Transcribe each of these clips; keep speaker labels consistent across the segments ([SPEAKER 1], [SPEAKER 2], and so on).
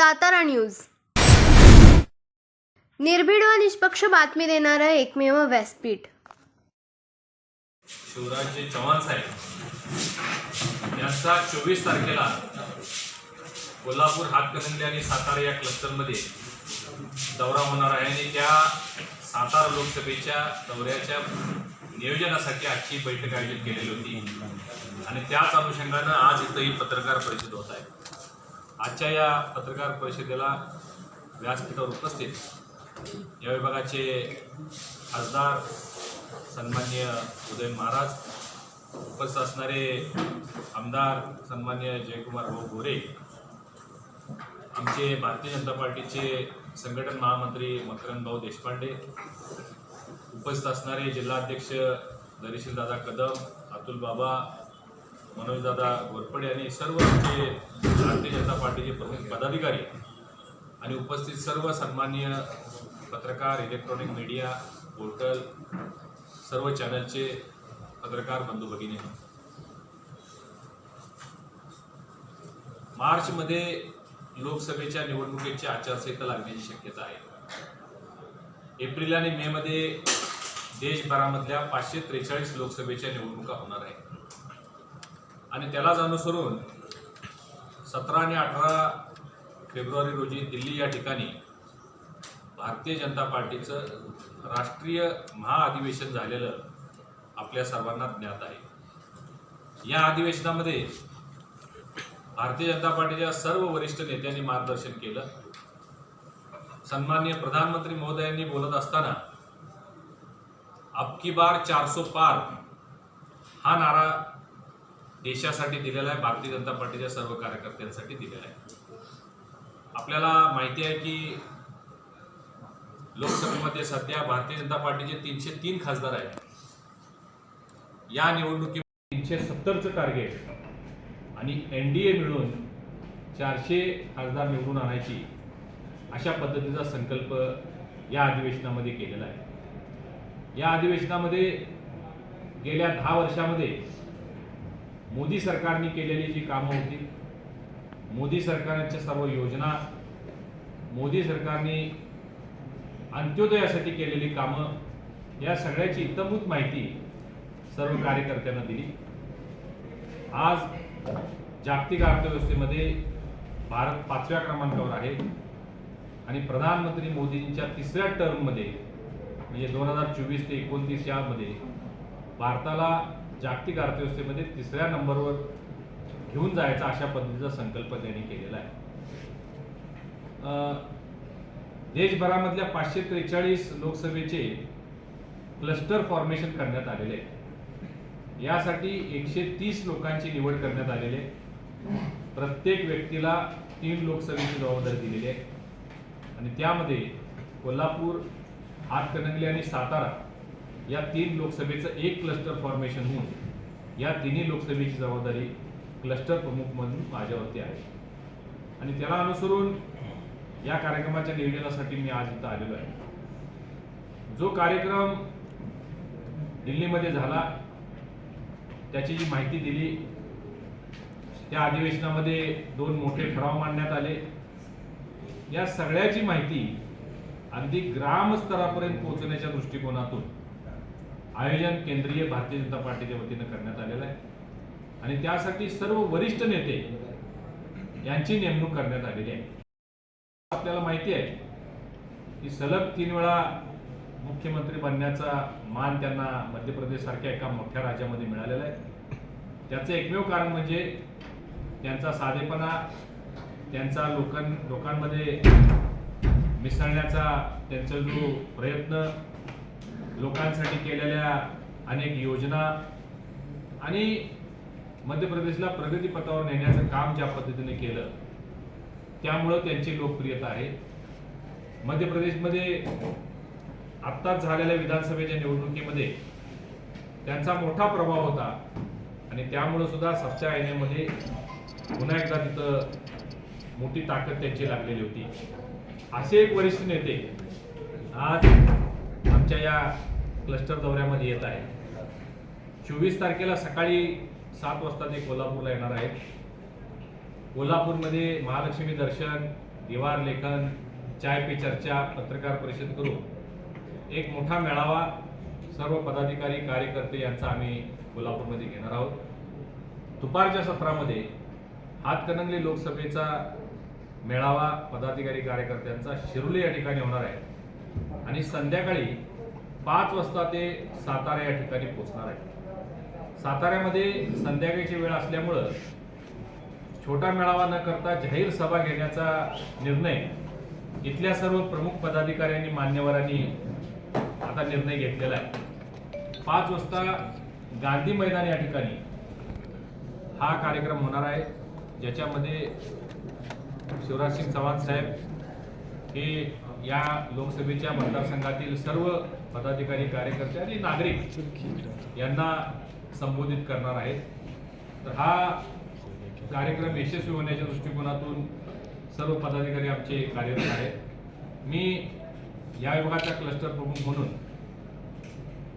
[SPEAKER 1] Satara news. निर्भीड व निष्पक्ष बातमी देणारं एकमेव व्यासपीठ.
[SPEAKER 2] शिवराजजी चव्हाण साहेब यांचा चोवीस तारखेला कोल्हापूर हातकणंगले आणि सातारा या क्लस्टरमध्ये दौरा होणार आहे आणि त्या सातारा लोकसभेच्या दौऱ्याच्या नियोजनासाठी आजची बैठक आयोजित केलेली होती. आणि त्याच अनुषंगानं आज इथं ही पत्रकार परिषद होत आहे. आजच्या या पत्रकार परिषदेला व्यासपीठावर उपस्थित या विभागाचे खासदार सन्मान्य उदय महाराज उपस्थित असणारे आमदार सन्मान्य जयकुमार भाऊ गोरे आमचे भारतीय जनता पार्टीचे संघटन महामंत्री मकरंद भाऊ देशपांडे उपस्थित असणारे जिल्हाध्यक्ष दादा कदम अतुल बाबा मनोजदादा घोरपडे आणि सर्व आमचे भारतीय जनता पार्टीचे प्रमुख पदाधिकारी आणि उपस्थित सर्व सन्मान्य पत्रकार इलेक्ट्रॉनिक मीडिया पोर्टल सर्व चॅनलचे पत्रकार बंधू भगिनी. मार्चमध्ये लोकसभेच्या निवडणुकीची आचारसंहिता लागण्याची शक्यता आहे. एप्रिल आणि मे मध्ये देशभरामधल्या पाचशे त्रेचाळीस लोकसभेच्या निवडणुका होणार आहेत. आणि त्यालाच अनुसरून सतरा आणि अठरा फेब्रुवारी रोजी दिल्ली या ठिकाणी भारतीय जनता पार्टीचं राष्ट्रीय महाअधिवेशन झालेलं आपल्या सर्वांना ज्ञात आहे. या अधिवेशनामध्ये भारतीय जनता पार्टीच्या सर्व वरिष्ठ नेत्यांनी मार्गदर्शन केलं. सन्माननीय प्रधानमंत्री महोदयांनी बोलत असताना अबकी बार चारसो पार हा नारा देशासाठी दिलेला आहे भारतीय जनता पार्टीच्या सर्व कार्यकर्त्यांसाठी दिलेला आहे. आपल्याला माहिती आहे की लोकसभेमध्ये सध्या भारतीय जनता पार्टीचे तीनशे तीन खासदार आहेत. या निवडणुकीत तीनशे सत्तरचं टार्गेट आणि एन डी ए मिळून चारशे खासदार निवडून आणायची अशा पद्धतीचा संकल्प या अधिवेशनामध्ये केलेला आहे. या अधिवेशनामध्ये गेल्या दहा वर्षामध्ये मोदी सरकारने केलेली जी कामं होती मोदी सरकारच्या सर्व योजना मोदी सरकारने अंत्योदयासाठी केलेली कामं या सगळ्याची इतमूत माहिती सर्व कार्यकर्त्यांना दिली. आज जागतिक अर्थव्यवस्थेमध्ये भारत पाचव्या क्रमांकावर आहे आणि प्रधानमंत्री मोदींच्या तिसऱ्या टर्ममध्ये म्हणजे दोन हजार चोवीस ते एकोणतीस यामध्ये भारताला जागतिक अर्थव्यवस्थेमध्ये तिसऱ्या नंबरवर घेऊन जायचा अशा पद्धतीचा संकल्प त्यांनी केलेला आहे. देशभरामधल्या पाचशे त्रेचाळीस लोकसभेचे क्लस्टर फॉर्मेशन करण्यात आलेले आहे. यासाठी एकशे तीस लोकांची निवड करण्यात आलेली आहे. प्रत्येक व्यक्तीला तीन लोकसभेची जबाबदारी दिलेली आहे. आणि त्यामध्ये कोल्हापूर हातकणंगले आणि सातारा या तीन लोकसभेचं एक क्लस्टर फॉर्मेशन होऊन या तिन्ही लोकसभेची जबाबदारी क्लस्टर प्रमुख म्हणून माझ्यावरती आहे. आणि त्याला अनुसरून या कार्यक्रमाच्या नियोजनासाठी मी आज इथं आलेलो आहे. जो कार्यक्रम दिल्लीमध्ये झाला त्याची जी माहिती दिली त्या अधिवेशनामध्ये दोन मोठे ठराव मांडण्यात आले. या सगळ्याची माहिती अगदी ग्रामस्तरापर्यंत पोहोचण्याच्या दृष्टिकोनातून आयोजन केंद्रीय भारतीय जनता पार्टीच्या वतीनं करण्यात आलेलं आहे. आणि त्यासाठी सर्व वरिष्ठ नेते यांची नेमणूक करण्यात आलेली आहे. आपल्याला माहिती आहे की सलग तीन वेळा मुख्यमंत्री बनण्याचा मान त्यांना मध्य प्रदेश सारख्या एका मोठ्या राज्यामध्ये मिळालेला आहे. त्याचं एकमेव कारण म्हणजे त्यांचा साधेपणा त्यांचा लोकां लोकांमध्ये मिसळण्याचा त्यांचा जो प्रयत्न लोकांसाठी केलेल्या अनेक योजना आणि मध्य प्रदेशला प्रगतीपथावर नेण्याचं काम ज्या पद्धतीने केलं त्यामुळं त्यांची लोकप्रियता आहे. मध्य प्रदेशमध्ये आत्ताच झालेल्या विधानसभेच्या निवडणुकीमध्ये त्यांचा मोठा प्रभाव होता आणि त्यामुळं सुद्धा सच्च्या आयनेमध्ये पुन्हा एकदा तिथं मोठी ताकद त्यांची लागलेली होती. असे एक वरिष्ठ नेते आज आमच्या या क्लस्टर दौऱ्यामध्ये येत आहे. चोवीस तारखेला सकाळी सात वाजता ते कोल्हापूरला येणार आहेत. कोल्हापूरमध्ये महालक्ष्मी दर्शन दिवार लेखन चाय पे चर्चा पत्रकार परिषद करून एक मोठा मेळावा सर्व पदाधिकारी कार्यकर्ते यांचा आम्ही कोल्हापूरमध्ये घेणार आहोत. दुपारच्या सत्रामध्ये हातकणंगले लोकसभेचा मेळावा पदाधिकारी कार्यकर्त्यांचा शिरोली या ठिकाणी होणार आहे. आणि संध्याकाळी पाच वाजता ते सातारा या ठिकाणी पोहोचणार आहे. साताऱ्यामध्ये संध्याकाळची वेळ असल्यामुळं छोटा मेळावा न करता जाहीर सभा घेण्याचा निर्णय इथल्या सर्व प्रमुख पदाधिकाऱ्यांनी मान्यवरांनी आता निर्णय घेतलेला आहे. पाच वाजता गांधी मैदान या ठिकाणी हा कार्यक्रम होणार आहे ज्याच्यामध्ये शिवराज सिंग चव्हाण साहेब हे या लोकसभेच्या मतदारसंघातील सर्व पदाधिकारी कार्यकर्ते आणि नागरिक यांना संबोधित करणार आहेत. तर हा कार्यक्रम यशस्वी होण्याच्या दृष्टिकोनातून सर्व पदाधिकारी आमचे कार्यरत आहेत. मी या विभागाचा क्लस्टर प्रमुख म्हणून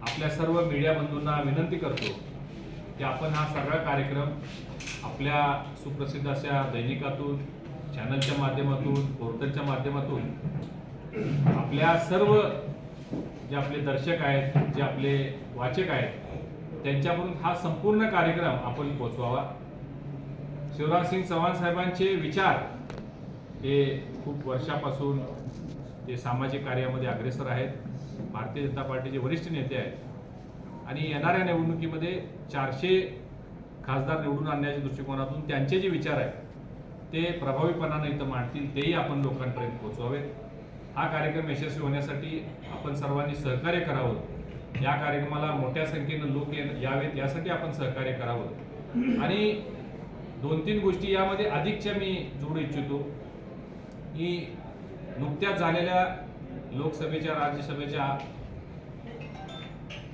[SPEAKER 2] आपल्या सर्व मीडिया बंधूंना विनंती करतो की आपण हा सगळा कार्यक्रम आपल्या सुप्रसिद्ध अशा दैनिकातून चॅनलच्या माध्यमातून पोर्टलच्या माध्यमातून आपल्या सर्व जे आपले दर्शक आहेत जे आपले वाचक आहेत त्यांच्यापर्यंत हा संपूर्ण कार्यक्रम आपण पोचवावा. शिवराजसिंग चव्हाण साहेबांचे विचार हे खूप वर्षापासून ते सामाजिक कार्यामध्ये अग्रेसर आहेत. भारतीय जनता पार्टीचे वरिष्ठ नेते आहेत. आणि येणाऱ्या निवडणुकीमध्ये चारशे खासदार निवडून आणण्याच्या दृष्टिकोनातून त्यांचे जे विचार आहेत ते प्रभावीपणाने इथं मांडतील तेही आपण लोकांपर्यंत पोहोचवावेत. हा कार्यक्रम यशस्वी होण्यासाठी आपण सर्वांनी सहकार्य करावं. या कार्यक्रमाला मोठ्या संख्येनं लोक ये- यावेत यासाठी आपण सहकार्य करावं. आणि दोन तीन गोष्टी यामध्ये अधिकच्या मी जोडू इच्छितो. की नुकत्याच झालेल्या लोकसभेच्या राज्यसभेच्या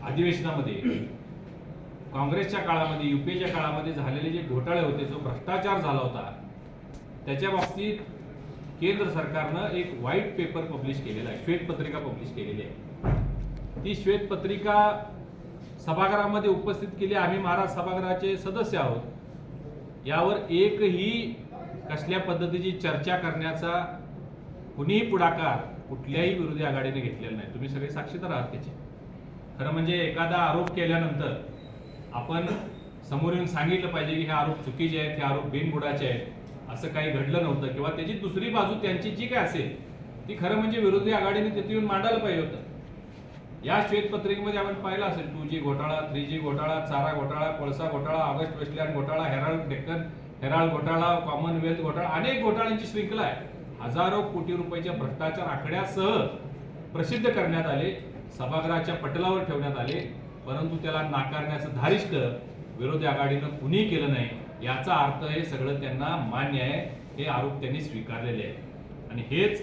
[SPEAKER 2] अधिवेशनामध्ये काँग्रेसच्या काळामध्ये युपीएच्या काळामध्ये झालेले जे घोटाळे होते जो भ्रष्टाचार झाला होता त्याच्या बाबतीत केंद्र सरकारनं एक व्हाईट पेपर पब्लिश केलेला आहे. श्वेतपत्रिका पब्लिश केलेली आहे. ती श्वेतपत्रिका सभागृहामध्ये उपस्थित केली. आम्ही महाराज सभागृहाचे सदस्य आहोत. यावर एकही कसल्या पद्धतीची चर्चा करण्याचा कुणीही पुढाकार कुठल्याही विरोधी आघाडीने घेतलेला नाही. तुम्ही सगळे साक्षीदार आहात त्याचे. खरं म्हणजे एखादा आरोप केल्यानंतर आपण समोर येऊन सांगितलं पाहिजे की हे आरोप चुकीचे आहेत हे आरोप बिनबुडाचे आहेत. असं काही घडलं नव्हतं किंवा त्याची दुसरी बाजू त्यांची जी काय असेल ती खरं म्हणजे विरोधी आघाडीने तिथे येऊन मांडायला पाहिजे होतं. या श्वेतपत्रिकेमध्ये आपण पाहिलं असेल टू जी घोटाळा थ्री जी घोटाळा चारा घोटाळा कोळसा घोटाळा ऑगस्ट वेस्टलँड घोटाळा हेराल्ड डेक्कन हेराल्ड घोटाळा कॉमनवेल्थ घोटाळा अनेक घोटाळ्यांची श्रृंखला आहे. हजारो कोटी रुपयाच्या भ्रष्टाचार आकड्यासह प्रसिद्ध करण्यात आले सभागृहाच्या पटलावर ठेवण्यात आले परंतु त्याला नाकारण्याचं धारिष्ट विरोधी आघाडीनं कुणी केलं नाही. याचा अर्थ हे सगळं त्यांना मान्य आहे. हे आरोप त्यांनी स्वीकारलेले आहे आणि हेच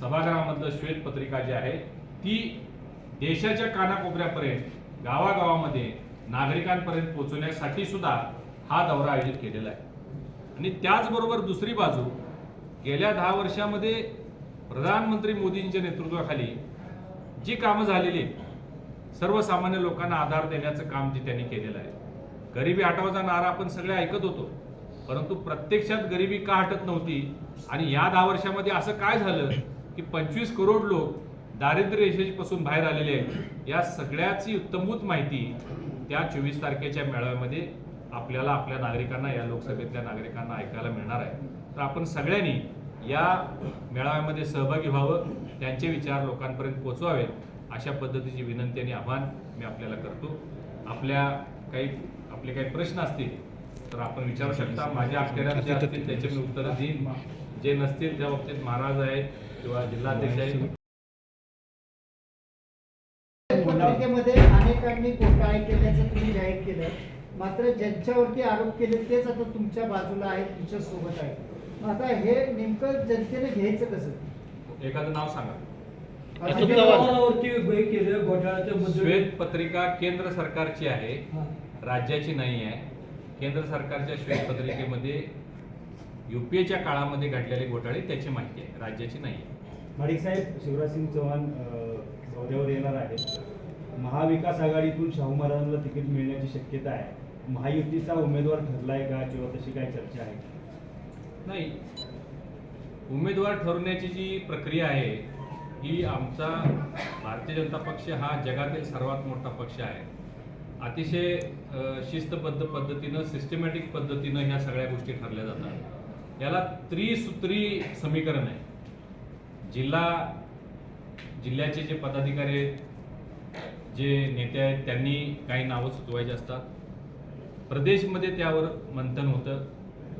[SPEAKER 2] सभागृहामधलं श्वेतपत्रिका जी आहे ती देशाच्या कानाकोपऱ्यापर्यंत गावागावामध्ये नागरिकांपर्यंत पोहोचवण्यासाठी सुद्धा हा दौरा आयोजित केलेला आहे. आणि त्याचबरोबर दुसरी बाजू गेल्या दहा वर्षामध्ये प्रधानमंत्री मोदींच्या नेतृत्वाखाली जी कामं झालेली आहेत सर्वसामान्य लोकांना आधार देण्याचं काम जे त्यांनी केलेलं आहे. गरिबी हटवाचा नारा आपण सगळे ऐकत होतो. परंतु प्रत्यक्षात गरिबी का हटत नव्हती? आणि या दहा वर्षामध्ये असं काय झालं की पंचवीस करोड लोक दारिद्र्य रेषेपासून बाहेर आलेले आहेत? या सगळ्याची उत्तमभूत माहिती त्या चोवीस तारखेच्या मेळाव्यामध्ये आपल्याला आपल्या नागरिकांना या लोकसभेतल्या नागरिकांना ऐकायला मिळणार आहे. तर आपण सगळ्यांनी या मेळाव्यामध्ये सहभागी व्हावं त्यांचे विचार लोकांपर्यंत पोचवावेत अशा पद्धतीची विनंती आणि आव्हान मी आपल्याला करतो. आपल्या काही आपले काही प्रश्न असतील तर आपण विचारू शकता. माझ्या अखत्यारात जे असतील त्याचे मी उत्तरं देईन. जे नसतील त्या बाबतीत महाराज आहेत किंवा जिल्हाध्यक्ष आहेत.
[SPEAKER 3] तालुक्यामध्ये अनेकांनी घोटाळे केल्याचं तुम्ही जाहीर केलं. मात्र ज्यांच्यावरती आरोप केले तेच आता तुमच्या बाजूला आहेत तुमच्यासोबत आहेत. मग आता हे नेमकं जनतेने घ्यायचं कसं?
[SPEAKER 2] एखादं नाव सांगा.
[SPEAKER 4] हे बद्दल
[SPEAKER 2] श्वेतपत्रिका केंद्र सरकारची आहे. राज्याची नाही आहे. केंद्र सरकारच्या श्वेतपत्रिकेमध्ये युपीएच्या काळामध्ये घडलेले घोटाळे त्याची माहिती आहे. राज्याची नाही आहे.
[SPEAKER 5] माडिक साहेब शिवराजसिंग चव्हाण अ, दौऱ्यावर येणार आहेत. महाविकास आघाडीतून शाहू महाराजांना तिकीट मिळण्याची शक्यता आहे. महायुतीचा उमेदवार ठरलाय का किंवा तशी काय चर्चा आहे?
[SPEAKER 2] नाही. उमेदवार ठरवण्याची जी प्रक्रिया आहे ही आमचा भारतीय जनता पक्ष हा जगातील सर्वात मोठा पक्ष आहे. अतिशय शिस्तबद्ध पद्धतीनं सिस्टमॅटिक पद्धतीनं ह्या सगळ्या गोष्टी ठरल्या जातात. याला त्रिसूत्री समीकरण आहे. जिल्हा जिल्ह्याचे जे पदाधिकारी आहेत जे नेते आहेत त्यांनी काही नावं सुचवायची असतात. प्रदेशमध्ये त्यावर मंथन होतं.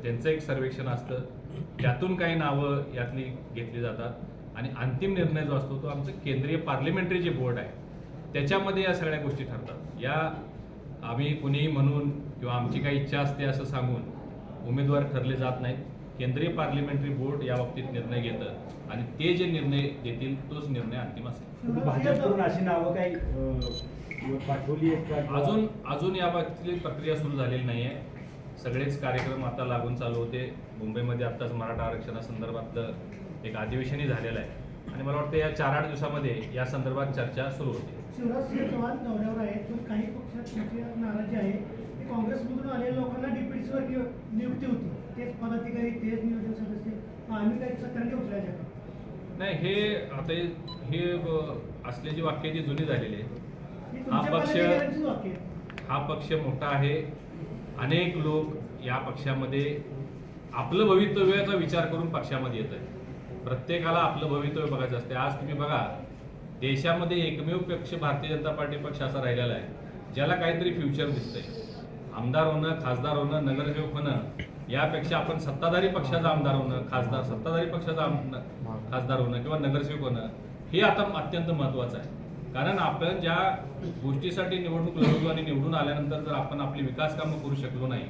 [SPEAKER 2] त्यांचं एक सर्वेक्षण असतं. त्यातून काही नावं यातली घेतली जातात. आणि अंतिम निर्णय जो असतो तो आमचं केंद्रीय पार्लिमेंटरी जे बोर्ड आहे त्याच्यामध्ये या सगळ्या गोष्टी ठरतात. या आम्ही कुणीही म्हणून किंवा आमची काही इच्छा असते असं सांगून उमेदवार ठरले जात नाहीत. केंद्रीय पार्लिमेंटरी बोर्ड या बाबतीत निर्णय घेतं आणि ते जे निर्णय देतील तोच निर्णय अंतिम असेल.
[SPEAKER 5] अशी नावं काही पाठवली
[SPEAKER 2] अजून अजून या बाबतीतली प्रक्रिया सुरू झालेली नाही आहे सगळेच कार्यक्रम आता लागून चालू होते. मुंबईमध्ये आत्ताच मराठा आरक्षणासंदर्भातलं एक अधिवेशनही झालेलं आहे. आणि मला वाटतं या चार आठ दिवसामध्ये या संदर्भात चर्चा सुरू होते.
[SPEAKER 6] शिवराज सिंह चव्हाण दौऱ्यावर आहेत. पण काही पक्षात तुमची नाराजी आहे काँग्रेसमधून आलेल्या लोकांना नियुक्ती होती. तेच पदाधिकारी तेच नियोजन सदस्य. मग आम्ही काही का
[SPEAKER 2] नाही हे आता हे- अ, असलेली वाक्य जी जुनी झालेली आहे
[SPEAKER 6] ही
[SPEAKER 2] पक्ष
[SPEAKER 6] आहेत.
[SPEAKER 2] हा पक्ष मोठा आहे. अनेक लोक या पक्षामध्ये आपलं भवितव्याचा विचार करून पक्षामध्ये येत आहे प्रत्येकाला आपलं भवितव्य बघायचं असते आज तुम्ही बघा देशामध्ये एकमेव पक्ष भारतीय जनता पार्टी पक्ष असा राहिलेला आहे ज्याला काहीतरी फ्युचर दिसतंय. आमदार होणं खासदार होणं नगरसेवक होणं यापेक्षा आपण सत्ताधारी पक्षाचा आमदार होणं खासदार सत्ताधारी पक्षाचा आम- खासदार होणं किंवा नगरसेवक होणं हे आता अत्यंत महत्त्वाचं आहे. कारण आपण ज्या गोष्टीसाठी निवडणूक लढवतो आणि निवडून आल्यानंतर जर आपण आपली विकास कामं करू शकलो नाही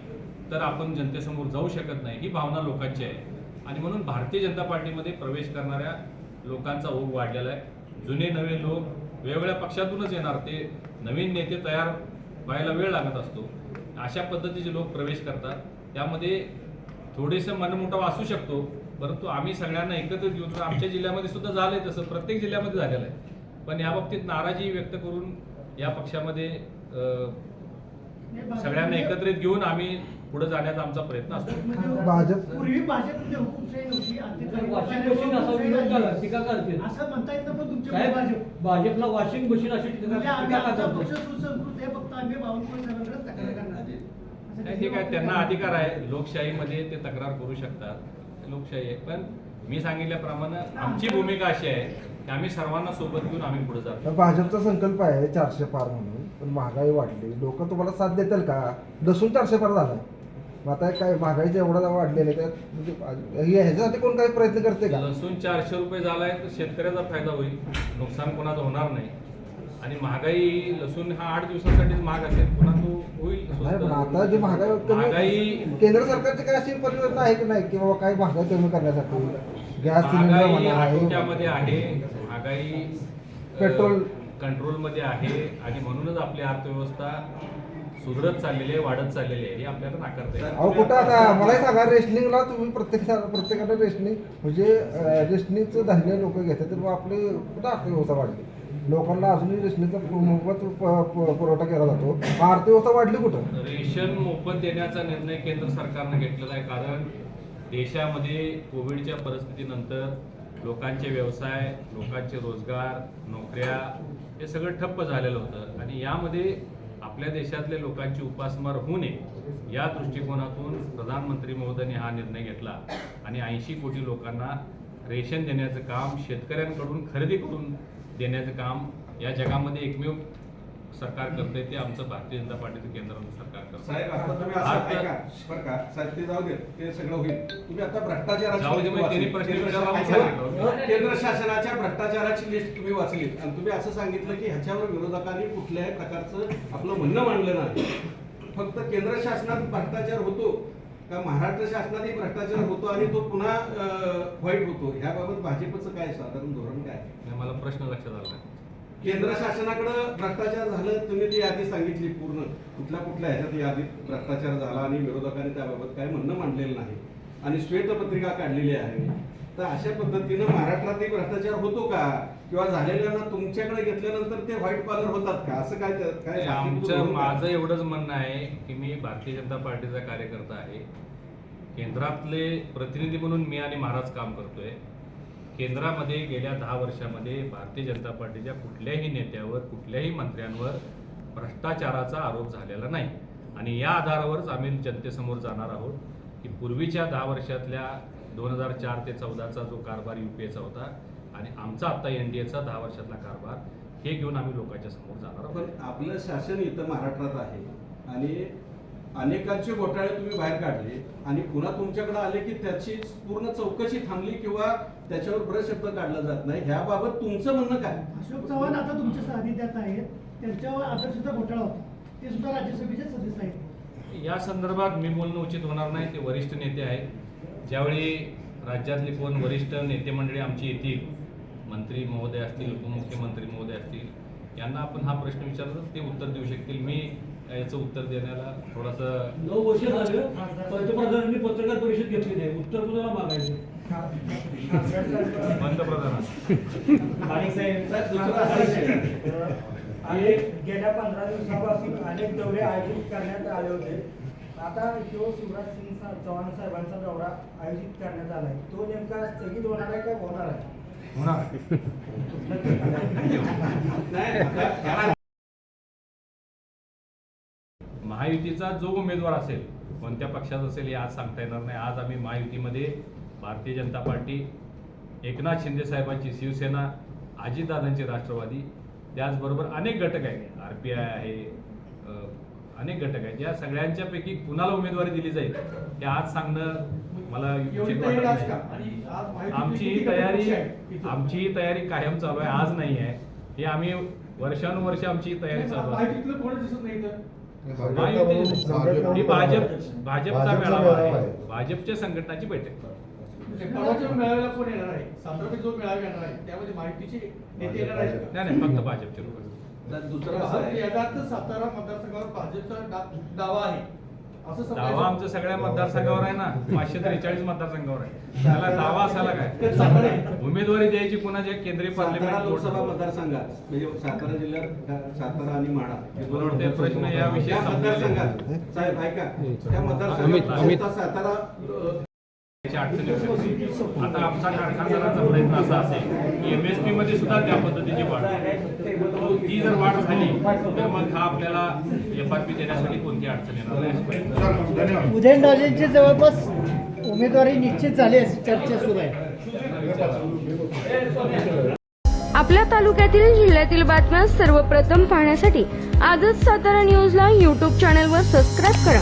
[SPEAKER 2] तर आपण जनतेसमोर जाऊ शकत नाही ही भावना लोकांची आहे. आणि म्हणून भारतीय जनता पार्टीमध्ये प्रवेश करणाऱ्या लोकांचा ओघ वाढलेला आहे. जुने नवे लोक वेगवेगळ्या पक्षातूनच येणार ते नवीन नेते तयार व्हायला वेळ लागत असतो. अशा पद्धतीचे लोक प्रवेश करतात. त्यामध्ये थोडेसं मनमुटाव असू शकतो परंतु आम्ही सगळ्यांना एकत्रित घेऊन आमच्या जिल्ह्यामध्ये सुद्धा झालंय तसं प्रत्येक जिल्ह्यामध्ये झालेलं आहे. पण या बाबतीत नाराजी व्यक्त करून या पक्षामध्ये सगळ्यांना एकत्रित घेऊन आम्ही पुढे जाण्याचा आमचा प्रयत्न असतो.
[SPEAKER 6] म्हणजे
[SPEAKER 7] भाजप-
[SPEAKER 6] पूर्वी भाजपमध्ये हुकुमशाही नव्हती
[SPEAKER 4] वॉशिंग मशीन असा विरोध. करा, टीका करतील.
[SPEAKER 6] असं म्हणता येत ना पण तुमचे
[SPEAKER 4] साहेब,
[SPEAKER 6] भाजप
[SPEAKER 4] भाजपला वॉशिंग मशीन अशी टीका
[SPEAKER 6] म्हणजे आम्ही
[SPEAKER 4] टीका
[SPEAKER 6] आमचा
[SPEAKER 4] करतात.
[SPEAKER 6] पक्ष सुसंस्कृत आहे फक्त आम्ही बावनकुळे साहेबांकडे तक्रार करणार. असं
[SPEAKER 2] नाही, ठीक आहे त्यांना अधिकार आहे लोकशाहीमध्ये ते तक्रार करू शकतात. लोकशाही आहे पण मी सांगितल्याप्रमाणे आमची भूमिका अशी आहे की आम्ही सर्वांना सोबत घेऊन आम्ही पुढे जातो.
[SPEAKER 7] भाजपचा संकल्प आहे चारशे पार म्हणून पण महागाई वाढली. लोक तुम्हाला साथ देतील का? लसूण चारशे पार झाला मग आता काय महागाई एवढा वाढलेले त्यात म्हणजे हे- ह्याच्यासाठी कोण काही प्रयत्न करते का?
[SPEAKER 2] लसूण चारशे रुपये झालाय तर शेतकऱ्याचा फायदा होईल. नुकसान कोणाचं होणार नाही. आणि महागाई लसूण हा आठ दिवसासाठीच महाग असेल पुन्हा तो होईल
[SPEAKER 7] नाही पण
[SPEAKER 2] स्वस्त.
[SPEAKER 7] आता जी महागाई
[SPEAKER 2] महागाई
[SPEAKER 7] कमी केंद्र सरकारची काय अशी परिवर्तन आहे की नाही? की बाबा काही महागाई कमी करण्यासाठी? गॅस सिलेंडर
[SPEAKER 2] महागाई
[SPEAKER 7] म्हणा
[SPEAKER 2] आटोक्यामध्ये
[SPEAKER 7] आहे.
[SPEAKER 2] आहे महागाई
[SPEAKER 7] पेट्रोल.
[SPEAKER 2] कंट्रोलमध्ये आहे. आणि म्हणूनच आपली अर्थव्यवस्था सुधरत चाललेली आहे वाढत चाललेली आहे हे आपल्याला नाकारता येईल.
[SPEAKER 7] अहो कुठं आता मलाही सांगा रेशनिंगला तुम्ही प्रत्येक प्रत्येकाला रेशनिंग म्हणजे अं, रेशनिंगचं धान्य लोक घेतात तर मग आपली कुठं अर्थव्यवस्था वाढली? लोकांना अजूनही रेशनिंगचा मोफत पुरवठा केला जातो. अर्थव्यवस्था वाढली कुठं?
[SPEAKER 2] रेशन मोफत देण्याचा निर्णय केंद्र सरकारनं घेतलेला आहे कारण देशामध्ये कोविडच्या परिस्थितीनंतर लोकांचे व्यवसाय लोकांचे रोजगार नोकऱ्या हे सगळं ठप्प झालेलं होतं. आणि यामध्ये आपल्या देशातल्या लोकांची उपासमार होऊ नये या दृष्टिकोनातून प्रधानमंत्री महोदयांनी हा निर्णय घेतला. आणि ऐंशी कोटी लोकांना रेशन देण्याचं काम शेतकऱ्यांकडून खरेदी करून देण्याचं काम या जगामध्ये एकमेव सरकार करतंय ते आमचं भारतीय जनता पार्टीचं केंद्र सरकार करतं
[SPEAKER 8] साहेब आता तुम्ही असं
[SPEAKER 2] आता-
[SPEAKER 8] ऐका. बरं का? साहेब ते जाऊ दे ते सगळं होईल. तुम्ही आता भ्रष्टाचाराची
[SPEAKER 2] जाऊ दे,
[SPEAKER 8] लिस्ट
[SPEAKER 2] मग त्यांनी
[SPEAKER 8] वाचली.
[SPEAKER 2] प्रश्न
[SPEAKER 8] केंद्र
[SPEAKER 2] सांगितलं.
[SPEAKER 8] ऐका. केंद्र शासनाच्या भ्रष्टाचाराची लिस्ट तुम्ही वाचली. आणि तुम्ही असं सांगितलं की ह्याच्यावर विरोधकांनी कुठल्याही प्रकारचं आपलं म्हणणं मांडलं नाही. फक्त केंद्र शासनात भ्रष्टाचार होतो. का महाराष्ट्र शासनातही भ्रष्टाचार होतो आणि तो पुन्हा व्हाईट होतो. ह्याबाबत भाजपचं काय साधारण धोरण काय
[SPEAKER 2] नाही, मला प्रश्न लक्षात आला. नाही.
[SPEAKER 8] केंद्र शासनाकडं भ्रष्टाचार झालं तुम्ही ती यादी सांगितली पूर्ण. कुठल्या कुठल्या ह्याच्यात यादीत भ्रष्टाचार झाला आणि विरोधकांनी त्याबाबत काय म्हणणं मांडलेलं नाही. आणि श्वेतपत्रिका काढलेली आहे. तर अशा पद्धतीनं महाराष्ट्रातही भ्रष्टाचार होतो का? किंवा झालेल्यांना तुमच्याकडे घेतल्यानंतर ते व्हाईट कॉलर होतात का? असं काय काय
[SPEAKER 2] आमचं माझं एवढंच म्हणणं आहे की मी भारतीय जनता पार्टीचा कार्यकर्ता आहे. केंद्रातले प्रतिनिधी म्हणून मी आणि महाराज काम करतोय. केंद्रामध्ये गेल्या दहा वर्षामध्ये भारतीय जनता पार्टीच्या कुठल्याही नेत्यावर कुठल्याही मंत्र्यांवर भ्रष्टाचाराचा आरोप झालेला नाही. आणि या आधारावरच आम्ही जनतेसमोर जाणार आहोत की पूर्वीच्या दहा वर्षातल्या दोन हजार चार ते चौदाचा जो कारभार यू पी एचा होता आणि आमचा आत्ता एन डी एचा दहा वर्षातला कारभार हे घेऊन आम्ही लोकांच्या समोर जाणार आहोत.
[SPEAKER 8] पण आपलं शासन इथं महाराष्ट्रात आहे आणि अनेकांचे घोटाळे तुम्ही बाहेर काढले. आणि पुन्हा तुमच्याकडे आले की त्याची पूर्ण चौकशी थांबली किंवा त्याच्यावर ब्रश शब्द काढला जात नाही. ह्याबाबत तुमचं म्हणणं काय?
[SPEAKER 6] अशोक चव्हाण आता तुमच्या सानिध्यात आहेत. त्यांच्यावर आदर्शचा घोटाळा होता. ते सुद्धा राज्यसभेचे सदस्य आहेत.
[SPEAKER 2] या संदर्भात मी बोलणं उचित होणार नाही. ते वरिष्ठ नेते आहेत. ज्यावेळी राज्यातले कोण वरिष्ठ नेते मंडळी आमची येतील मंत्री महोदय असतील उपमुख्यमंत्री महोदय असतील यांना आपण हा प्रश्न विचारला तर ते उत्तर देऊ शकतील. मी याचं उत्तर देण्याला थोडंसं
[SPEAKER 4] नऊ वर्ष झालं पंतप्रधानांनी पत्रकार परिषद घेतली नाही. उत्तर कुणाला मागायचं.
[SPEAKER 9] अनेक गेल्या पंधरा दिवसापासून अनेक दौरे आयोजित करण्यात आले होते. आता जो शिवराज सिंग चव्हाण साहेबांचा दौरा आयोजित करण्यात आला आहे तो नेमका स्थगित होणार आहे का होणार आहे?
[SPEAKER 2] होणार. महायुतीचा जो उमेदवार असेल कोणत्या पक्षात असेल हे आज सांगता येणार नाही. आज आम्ही महायुतीमध्ये भारतीय जनता पार्टी एकनाथ शिंदे साहेबांची शिवसेना अजितदादांची राष्ट्रवादी त्याचबरोबर अनेक घटक आहेत. आर पी आय आहे अनेक घटक आहेत. या सगळ्यांच्यापैकी कुणाला उमेदवारी दिली जाईल हे आज सांगणं मला आमची ही तयारी आमची ही तयारी कायम चालू आहे. आज नाही आहे. हे आम्ही वर्षानुवर्ष आमची तयारी चालू आहे महायुती- ही भाजप भाजपचा मेळावा आहे. भाजपच्या संघटनाची बैठक.
[SPEAKER 10] मेळाव्याला कोण येणार आहे? सातारा जो मेळावा येणार आहे त्यामध्ये माहितीचे नेते येणार आहेत?
[SPEAKER 2] नाही नाही फक्त भाजपचे लोक.
[SPEAKER 8] दुसरं आहे.
[SPEAKER 10] यथार्थ सातारा मतदारसंघावर भाजपचा दावा आहे.
[SPEAKER 2] दावा आमच्या सगळ्या मतदारसंघावर आहे ना. पाचशे त्रेचाळीस मतदारसंघावर आहे. त्याला दावा असायला काय. उमेदवारी द्यायची कुणाच्या केंद्रीय
[SPEAKER 8] सातारा
[SPEAKER 2] पार्लमेंट
[SPEAKER 8] लोकसभा मतदारसंघात म्हणजे सातारा जिल्ह्यात सातारा आणि हे
[SPEAKER 2] ते प्रश्न याविषयी
[SPEAKER 8] त्या
[SPEAKER 2] संपलेले
[SPEAKER 8] मतदारसंघात. साहेब ऐका. त्या मतदारसंघात सातारा
[SPEAKER 2] अडचण येऊ शकते. आता आमचा कारखानदाराचा प्रयत्न असा असेल की एमएसपी मध्ये सुद्धा त्या पद्धतीची वाढ तो जर वाढ झाली तर मग हा आपल्याला एफआरपी देण्यासाठी कोणती अडचण येणार नाही.
[SPEAKER 3] उदयनराजेंची जवळपास उमेदवारी निश्चित झाली अशी चर्चा सुरू आहे.
[SPEAKER 11] आपल्या तालुक्यातील जिल्ह्यातील बातम्या सर्वप्रथम पाहण्यासाठी आजच सातारा न्यूजला यूट्यूब चॅनलवर सबस्क्राईब करा.